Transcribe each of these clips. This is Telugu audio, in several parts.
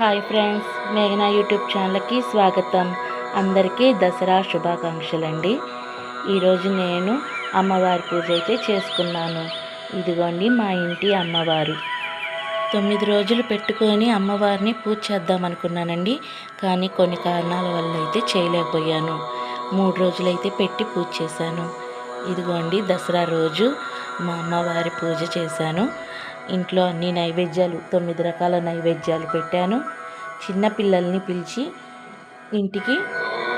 హాయ్ ఫ్రెండ్స్ మేఘనా యూట్యూబ్ ఛానల్కి స్వాగతం. అందరికీ దసరా శుభాకాంక్షలండి. ఈరోజు నేను అమ్మవారి పూజ అయితే చేసుకున్నాను. ఇదిగోండి మా ఇంటి అమ్మవారు. తొమ్మిది రోజులు పెట్టుకొని అమ్మవారిని పూజ చేద్దాం అనుకున్నానండి. కానీ కొన్ని కారణాల వల్ల అయితే చేయలేకపోయాను. మూడు రోజులైతే పెట్టి పూజ చేశాను. ఇదిగోండి దసరా రోజు మా అమ్మవారి పూజ చేశాను. ఇంట్లో అన్ని నైవేద్యాలు తొమ్మిది రకాల నైవేద్యాలు పెట్టాను. చిన్నపిల్లల్ని పిలిచి ఇంటికి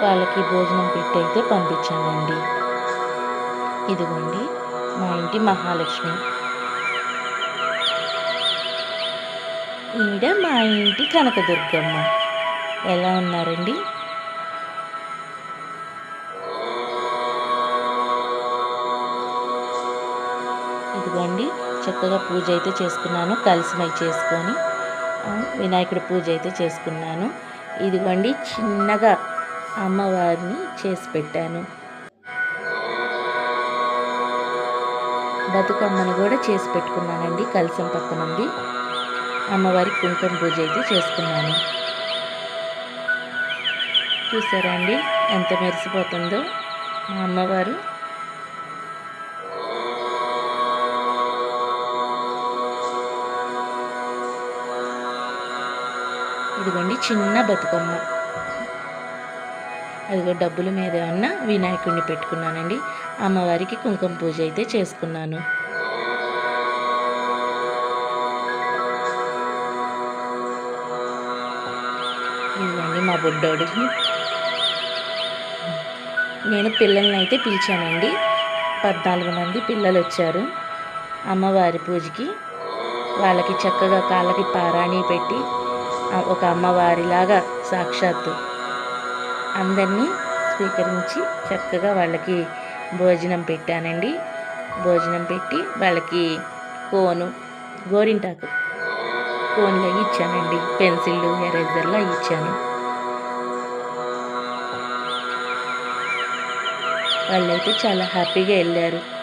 వాళ్ళకి భోజనం పెట్టయితే పంపించానండి. ఇదిగోండి మా ఇంటి మహాలక్ష్మి. ఈడ మా ఇంటి కనకదుర్గమ్మ. ఎలా ఉన్నారండి? ఇదిగోండి చక్కగా పూజ అయితే చేసుకున్నాను. కలిసిమై చేసుకొని వినాయకుడి పూజ అయితే చేసుకున్నాను. ఇదిగోండి చిన్నగా అమ్మవారిని చేసి పెట్టాను. బతుకమ్మని కూడా చేసి పెట్టుకున్నానండి కలిసం పక్కనుంది అమ్మవారి కుంకుమ పూజ అయితే చేసుకున్నాను. చూసారా అండి ఎంత మెరిసిపోతుందో మా అమ్మవారు. ఇదిగోండి చిన్న బతుకమ్మ. అదిగో డబ్బుల మీద ఉన్న వినాయకుడిని పెట్టుకున్నానండి. అమ్మవారికి కుంకుమ పూజ అయితే చేసుకున్నాను. ఇదిగోండి మా బుడ్డోడు. నేను పిల్లల్ని అయితే పిలిచానండి. పద్నాలుగు మంది పిల్లలు వచ్చారు. అమ్మవారి పూజకి వాళ్ళకి చక్కగా కాళ్ళకి పారాణి పెట్టి ఒక అమ్మవారిలాగా సాక్షాత్తు. అందరినీ స్వీకరించి చక్కగా వాళ్ళకి భోజనం పెట్టానండి. భోజనం పెట్టి వాళ్ళకి కోను గోరింటాకు కోన్లు అవి ఇచ్చానండి. పెన్సిళ్ళు ఎరేజర్లు అవి ఇచ్చాను. వాళ్ళైతే చాలా హ్యాపీగా వెళ్ళారు.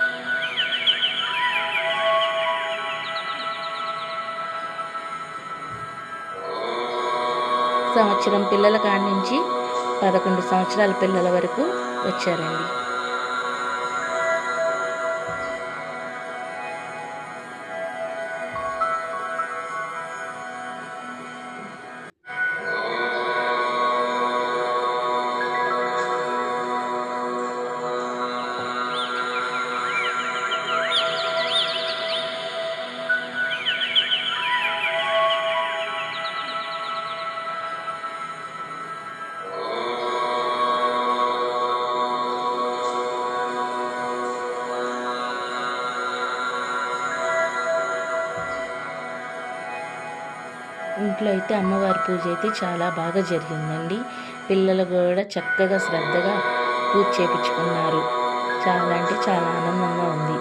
సంవత్సరం పిల్లల కాడి నుంచి పదకొండు సంవత్సరాల పిల్లల వరకు వచ్చారండి. ఇంట్లో అయితే అమ్మవారి పూజ అయితే చాలా బాగా జరిగిందండి. పిల్లలు కూడా చక్కగా శ్రద్ధగా పూజ చేపించుకున్నారు. చాలా అంటే చాలా ఆనందంగా ఉంది.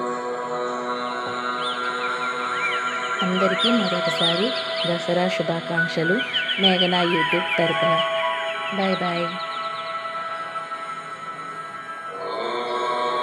అందరికీ మరొకసారి దసరా శుభాకాంక్షలు. మేఘనా యూట్యూబ్ తరపున. Bye bye.